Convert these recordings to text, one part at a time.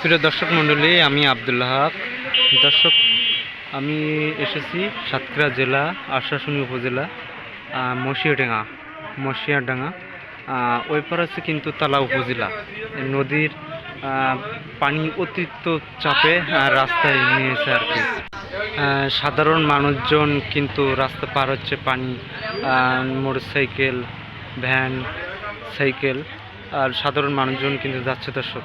প্রিয় দর্শক মণ্ডলী, আমি আবদুল্লাহ দর্শক, আমি এসেছি সাতক্ষীরা জেলা, আশাশুনি উপজেলা মসিয়াডাঙ্গা মসিয়াডাঙ্গা ওই পার আছে কিন্তু তালা উপজেলা। নদীর পানি অতিরিক্ত চাপে রাস্তায় নিয়েছে আর কি। সাধারণ মানুষজন কিন্তু রাস্তা পার হচ্ছে পানি মোটর সাইকেল ভ্যান, সাইকেল, আর সাধারণ মানুষজন কিন্তু যাচ্ছে দর্শক।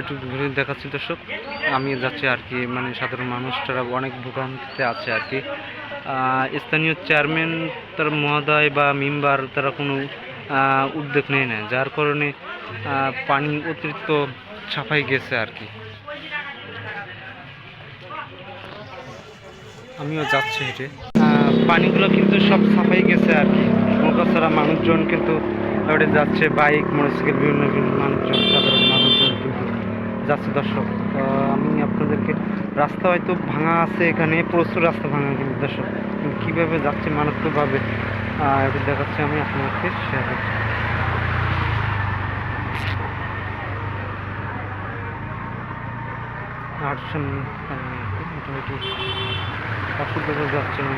একটু ঘুরে দেখাচ্ছি দর্শক। আমি যাচ্ছি আর কি মানে সাধারণ মানুষটারা অনেক ভোগান্তিতে আছে আর কি। স্থানীয় চেয়ারম্যান তার মহোদয় বা মেম্বার তারা কোনো উদ্যোগ নেয় না, যার কারণে পানি অতিরিক্ত ছাপাই গেছে আর কি। আমিও যাচ্ছি হেঁটে। পানিগুলো কিন্তু সব সাফাই গেছে আর কি। নৌকা ছাড়া মানুষজন কিন্তু যাচ্ছে, বাইক, মোটরসাইকেল, বিভিন্ন বিভিন্ন মানুষজন সাধারণ যাচ্ছে দর্শক। আমি আপনাদেরকে রাস্তা হয়তো ভাঙা আছে এখানে, প্রচুর রাস্তা ভাঙা কিন্তু দর্শক কীভাবে যাচ্ছে মারাত্মকভাবে দেখাচ্ছি আমি আপনাদেরকে শেয়ার করছি। যাচ্ছে না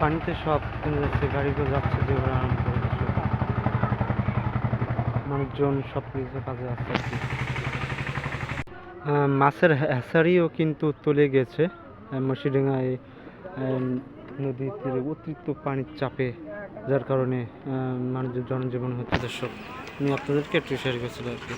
পানিতে সব যাচ্ছে, গাড়িগুলো যাচ্ছে যে আরাম করে। মানুষজন সব কিছু কাজে আহ, মাছের হ্যাঁসারিও কিন্তু তুলে গেছে। মসিডাঙ্গায় নদীর তীরে অতিরিক্ত পানির চাপে যার কারণে মানুষের জনজীবন হচ্ছে। দর্শক আমি আপনাদেরকে একটু শেয়ার করছিলাম আর কি।